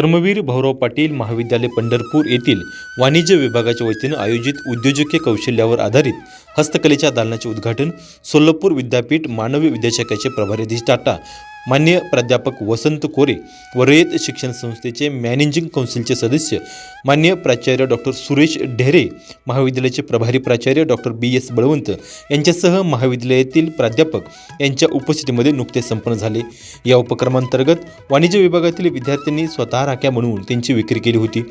कर्मवीर भाऊराव पाटील महाविद्यालय पंढरपूर येथील वाणिज्य विभागाच्या वतीनं आयोजित उद्योजकीय कौशल्यावर आधारित हस्तकलेच्या दालनाचे उद्घाटन सोलापूर विद्यापीठ मानवी विद्याशाखेचे प्रभारी टाटा मान्य प्राध्यापक वसंत कोरे व रयत शिक्षण संस्थेचे मॅनेजिंग कौन्सिलचे सदस्य मान्य प्राचार्य डॉक्टर सुरेश ढेरे महाविद्यालयाचे प्रभारी प्राचार्य डॉक्टर बी एस बळवंत यांच्यासह महाविद्यालयातील प्राध्यापक यांच्या उपस्थितीमध्ये नुकते संपन्न झाले. या उपक्रमांतर्गत वाणिज्य विभागातील विद्यार्थ्यांनी स्वतः राख्या बनवून त्यांची विक्री केली होती.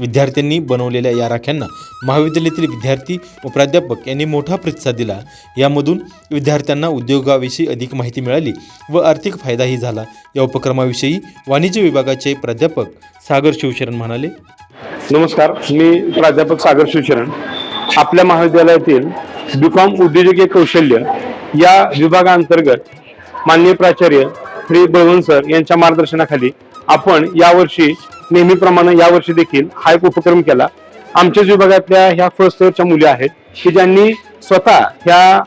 विद्यार्थ्यांनी बनवलेल्या या राख्यांना महाविद्यालयातील विद्यार्थी व प्राध्यापक यांनी मोठा प्रतिसाद दिला. यामधून विद्यार्थ्यांना उद्योगाविषयी अधिक माहिती मिळाली व आर्थिक फायदाही झाला. या उपक्रमाविषयी वाणिज्य विभागाचे प्राध्यापक सागर शिवशरण म्हणाले. नमस्कार मी प्राध्यापक सागर शिवशरण. आपल्या महाविद्यालयातील बीकॉम उद्योजकीय कौशल्य या विभागांतर्गत माननीय प्राचार्य श्री बळवंत सर यांच्या मार्गदर्शनाखाली आपण यावर्षी नेहमीप्रमाणे यावर्षी देखील हा एक उपक्रम केला. आमच्याच विभागातल्या ह्या फर्स्ट इयरच्या मुली आहेत की ज्यांनी स्वतः ह्या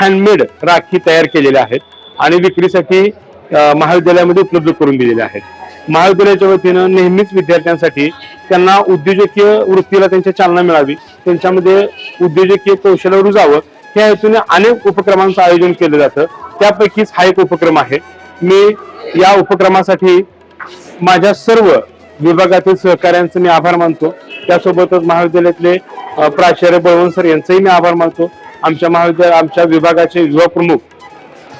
हँडमेड राखी तयार केलेल्या आहेत आणि विक्रीसाठी महाविद्यालयामध्ये उपलब्ध करून दिलेल्या आहेत. महाविद्यालयाच्या वतीनं नेहमीच विद्यार्थ्यांसाठी त्यांना उद्योजकीय वृत्तीला त्यांच्या चालना मिळावी त्यांच्यामध्ये उद्योजकीय कौशल्य रुजावं या हेतूने अनेक उपक्रमांचं आयोजन केलं जातं. त्यापैकीच हा एक उपक्रम आहे. मी या उपक्रमासाठी माझ्या सर्व विभागातील सहकाऱ्यांचे मी आभार मानतो. त्यासोबतच महाविद्यालयातले प्राचार्य बळवंत सर यांचंही मी आभार मानतो. आमच्या महाविद्यालय आमच्या विभागाचे युवा प्रमुख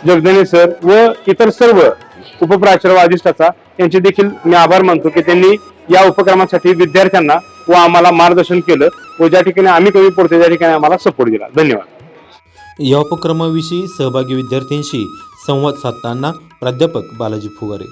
जगदने सर व इतर सर्व उपप्राचार्य व अधिष्ठाता यांचे देखील मी आभार मानतो की त्यांनी या उपक्रमासाठी विद्यार्थ्यांना व आम्हाला मार्गदर्शन केलं व ज्या ठिकाणी आम्ही कमी पडतो त्या ठिकाणी आम्हाला सपोर्ट दिला. धन्यवाद. या उपक्रमाविषयी सहभागी विद्यार्थ्यांशी संवाद साधताना प्राध्यापक बालाजी फुगारे.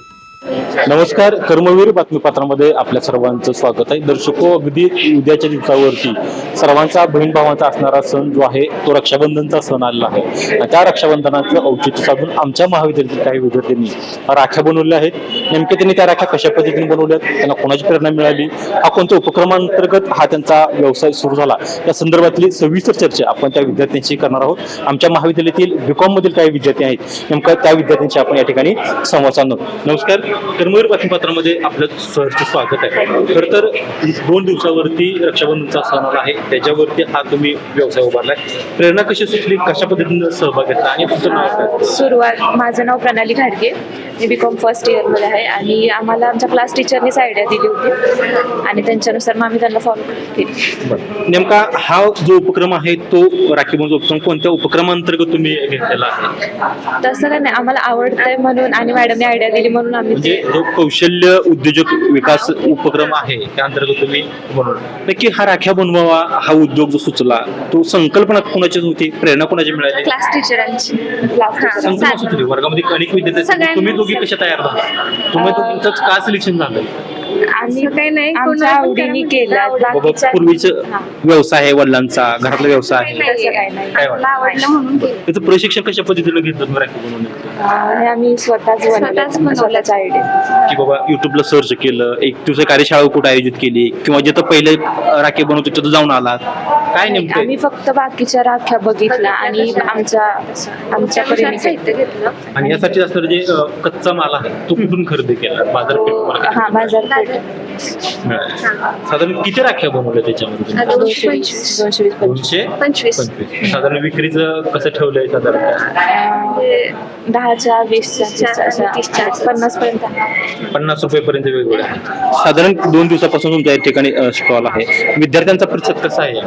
नमस्कार कर्मवीर बातमीपत्रामध्ये आपल्या सर्वांचं स्वागत आहे. दर्शको अगदी उद्याच्या दिवसावरती सर्वांचा बहीण भावांचा असणारा सण जो आहे तो रक्षाबंधनचा सण आलेला आहे. त्या रक्षाबंधनाचं औचित्य साधून आमच्या महाविद्यालयातील काही विद्यार्थ्यांनी राख्या बनवल्या आहेत. नेमके त्यांनी त्या राख्या कशा पद्धतीने बनवल्यात त्यांना कोणाची प्रेरणा मिळाली हा कोणत्या उपक्रमांतर्गत हा त्यांचा व्यवसाय सुरू झाला या संदर्भातली सविस्तर चर्चा आपण त्या विद्यार्थ्यांशी करणार आहोत. आमच्या महाविद्यालयातील बीकॉम मधील काही विद्यार्थी आहेत नेमका त्या विद्यार्थ्यांशी आपण या ठिकाणी संवाद साधणार नमस्कार कर्मवीर बातमीपत्रामध्ये आपलं सहर्ष स्वागत आहे. खरं तर दोन दिवसावरती रक्षाबंधनचा सण आहे. त्याच्यावरती हा तुम्ही व्यवसाय उभारलाय प्रेरणा कशी सुचली कशा पद्धतीनं सहभाग घेतला? आणि तुमचं नाव काय? सुरुवात माझं नाव प्रणाली घाडगे. मी बी कॉम फर्स्ट इयरमध्ये आहे. आणि आम्हाला आमच्या क्लास टीचरनीच आयडिया दिली होती. आणि त्यांच्यानुसार मग आम्ही त्यांना फॉलो केली. बरं. नेमका हा जो उपक्रम आहे तो राखी बनवचा उपक्रम कोणत्या उपक्रमांतर्गत तुम्ही घेतलेला आहे? तसं काय नाही. आम्हाला आवडतंय म्हणून आणि मॅडमने आयडिया दिली म्हणून आम्ही म्हणजे ते जो कौशल्य उद्योजक विकास उपक्रम आहे त्या अंतर्गत तुम्ही बनवला. नक्की हा राख्या बनवावा हा उद्योग जो सुचला तो संकल्पना कोणाचीच होती? प्रेरणा कोणाची मिळाली? क्लास टीचरांची क्लास संकल्पना सुचली. वर्गामध्ये अनेक विद्यार्थी तुम्ही दोघी कशा तयार झाला? तुम्ही दोघींच का सिलेक्शन झालं. आम्ही असं काही नाही, आमच्या कोणाला पण आवडीने करा. केलं. बाबा बाकीच्या पूर्वीचं हा. व्यवसाय आहे वडिलांचा घरातला व्यवसाय आहे. काय मला आवडलं म्हणून केलं. त्याचं प्रशिक्षण कशा पद्धतीनं घेतलं हे आम्ही स्वतःच स्वतःच बनवलं बनवलं. स्वतःच आयडिया की बाबा युट्यूबला सर्च केलं एक दिवस कार्यशाळा कुठे आयोजित केली किंवा जिथं पहिले राखी बनवतो तिथं जाऊन आलात. काय नेमकं आम्ही फक्त बाकीच्या राख्या बघितल्या आणि आमच्या आमच्या साहित्य घेतलं. आणि यासाठी असणारं जे अ, कच्चा माल आहे. तो कुठून खरेदी केला? बाजारपेठ तुम्हाला हा बाजारपेठ. मिळाली? साधारण किती राख्या बनवल्या त्याच्यामध्ये तुम्ही? दोनशे वीस. पंचवीस. दोनशे वीस पंचवीस दोनशे? पंचवीस. पंचवीस. साधारण विक्रीचं कसं ठेवलंय साधारण? म्हणजे दहाच्या वीसच्या तीसच्या पन्नास पर्यंत. पन्नास रुपयेपर्यंत वेगवेगळ्या आहेत. साधारण दोन दिवसापासून तुमच्या या ठिकाणी स्टॉल आहे. विद्यार्थ्यांचा प्रतिसाद कसा आहे?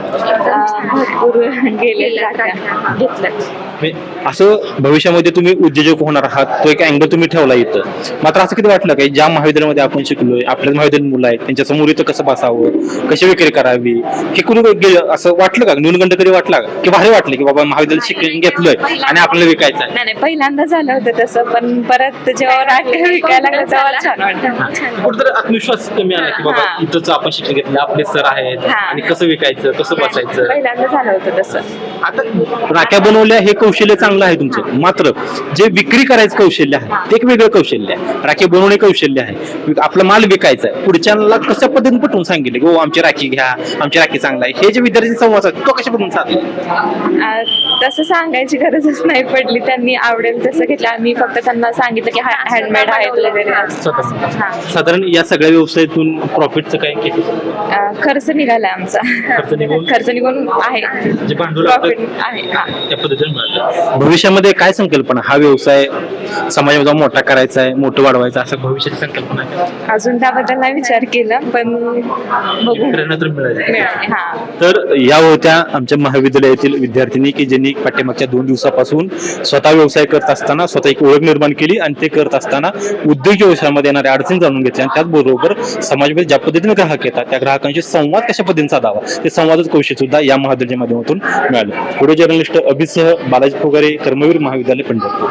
भरपूर गेले म्हणजे असं भविष्यामध्ये तुम्ही उद्योजक होणार आहात तो एक अँगल तुम्ही ठेवला इथं. मात्र असं किती वाटलं काय ज्या महाविद्यालयामध्ये आपण शिकलोय आपल्याच महाविद्यालयात मुलं आहेत त्यांच्यासमोर इथं कसं बसावं कशी विक्री करावी हे कुणी गे- असं वाटलं का? न्यूनगंड कधी वाटला का? की भारी वाटलं की बाबा महाविद्यालय शिक्षण घेतलंय आणि आपल्याला विकायचं आहे? नाही नाही पहिल्यांदा झालं होतं तसं पण परत जेव्हा राख्या विकायला लागलं तेव्हा छान वाटतं कुठेतरी आत्मविश्वास कमी आला की बाबा. इथंच आपण शिक्षण घेतलं आपले सर आहेत. आणि कसं विकायचं कसं बसायचं पहिल्यांदा झालं होतं तसं आता राख्या बनवल्या हे कौशल्य चांगलं आहे तुमचं. मात्र जे विक्री करायचं कौशल्य आहे ते एक वेगळं कौशल्य आहे. राखी बनवणे कौशल्य आहे. आपला माल विकायचा आहे. पुढच्याला कशा पद्धतीने पटवून सांगितले की हो आमची राखी घ्या आमची राखी चांगला आहे. हे जे विद्यार्थी संवाद आहे तो कशा पद्धतीने साधला तसं सांगायची गरजच नाही पडली. त्यांनी आवडेल तसं घेतलं. आम्ही फक्त त्यांना सांगितलं की हँडमेड आहेत वगैरे. हा. साधारण या सगळ्या व्यवसायातून प्रॉफिटचं काय खर्च निघाला आमचा. खर्च निघून? खर्च निघून आहे. आहे हा. त्या पद्धतीने मिळालं भविष्यामध्ये काय संकल्पना हा व्यवसाय समाजामध्ये मोठा करायचा आहे मोठं वाढवायचं असं भविष्याची संकल्पना आहे? अजून त्याबद्दल नाही विचार केला पण बघू. प्रेरणा तर मिळाली. मिळाली हा. तर या होत्या आमच्या महाविद्यालयातील विद्यार्थिनी की ज्यांनी पाठीमागच्या दोन दिवसापासून स्वतः व्यवसाय करत असताना स्वतः एक ओळख निर्माण केली आणि ते करत असताना उद्योग व्यवसायामध्ये येणाऱ्या अडचणी जाणून घेतल्या आणि त्याचबरोबर समाजामध्ये ज्या पद्धतीने ग्राहक येतात त्या ग्राहकांशी संवाद कशा पद्धतीने साधावा ते संवादच कौशल्य सुद्धा या महाविद्यालयाच्या माध्यमातून मिळालं. व्हिडिओ जर्नलिस्ट अभिसह बालाजी फोगारे कर्मवीर महाविद्यालय पंढरपूर.